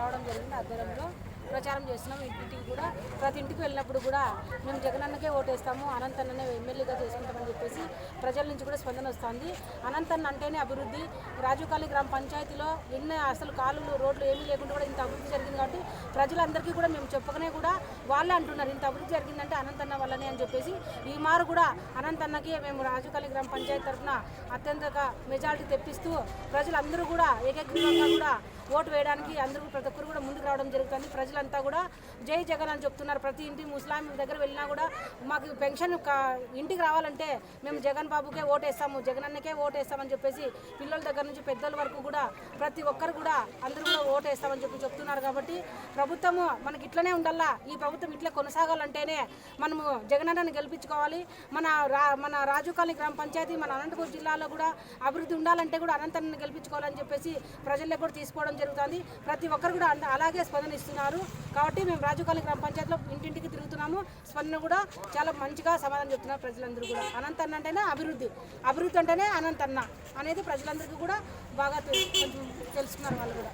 రావడం జరిగింది. ఆధ్వర్యంలో ప్రచారం చేస్తున్నాం. ఇంటింటికి కూడా ప్రతి ఇంటికి వెళ్ళినప్పుడు కూడా మేము జగనన్నకే ఓటేస్తాము అనంతన్ననే ఎమ్మెల్యేగా చేసుకుంటామని చెప్పేసి ప్రజల నుంచి కూడా స్పందన వస్తుంది. అనంతన్న అంటేనే అభివృద్ధి. రాజుకాళి గ్రామ పంచాయతీలో ఎన్నో అసలు కాలులు రోడ్లు ఏమీ లేకుండా కూడా ఇంత అభివృద్ధి జరిగింది కాబట్టి ప్రజలందరికీ కూడా మేము చెప్పకనే కూడా వాళ్ళే అంటున్నారు. ఇంత అభివృద్ధి జరిగిందంటే అనంతన్న వల్లనే అని చెప్పేసి ఈ మారు కూడా అనంతన్నకి మేము రాజుకాళి గ్రామ పంచాయతీ తరఫున అత్యంతగా మెజారిటీ తెప్పిస్తూ ప్రజలందరూ కూడా ఏకగ్రీవంగా కూడా ఓటు వేయడానికి అందరూ ప్రతి ఒక్కరు కూడా ముందుకు రావడం జరుగుతుంది. ప్రజలంతా కూడా జై జగన్ అని చెప్తున్నారు. ప్రతి ఇంటి ముస్లాం దగ్గర వెళ్ళినా కూడా మాకు పెన్షన్ ఇంటికి రావాలంటే మేము జగన్ బాబుకే ఓటేస్తాము జగన్ అన్నకే ఓటేస్తామని చెప్పేసి పిల్లల దగ్గర నుంచి పెద్దల వరకు కూడా ప్రతి ఒక్కరు కూడా అందరూ కూడా ఓటేస్తామని చెప్పి చెప్తున్నారు కాబట్టి ప్రభుత్వము మనకి ఇట్లనే ఉండాలా? ఈ ప్రభుత్వం ఇట్లా కొనసాగాలంటేనే మనము జగనన్నని గెలిపించుకోవాలి. మన రా మన రాజుకాళి గ్రామ పంచాయతీ మన అనంతపురం జిల్లాలో కూడా అభివృద్ధి ఉండాలంటే కూడా అనంతరాన్ని గెలిపించుకోవాలని చెప్పేసి ప్రజల్లో కూడా తీసుకోవడం జరుగుతుంది. ప్రతి ఒక్కరు కూడా అంద- అలాగే స్పందన ఇస్తున్నారు. కాబట్టి మేము రాజుకాళి గ్రామ పంచాయతీలో ఇంటింటికి తిరుగుతున్నాము. స్పందన కూడా చాలా మంచిగా సమాధానం చెప్తున్నారు ప్రజలందరూ కూడా. అనంత అన్న అంటేనే అభివృద్ధి. అభివృద్ధి అంటేనే అనంత అన్న అనేది ప్రజలందరికీ కూడా బాగా తెలుసుకున్నారు వాళ్ళు కూడా.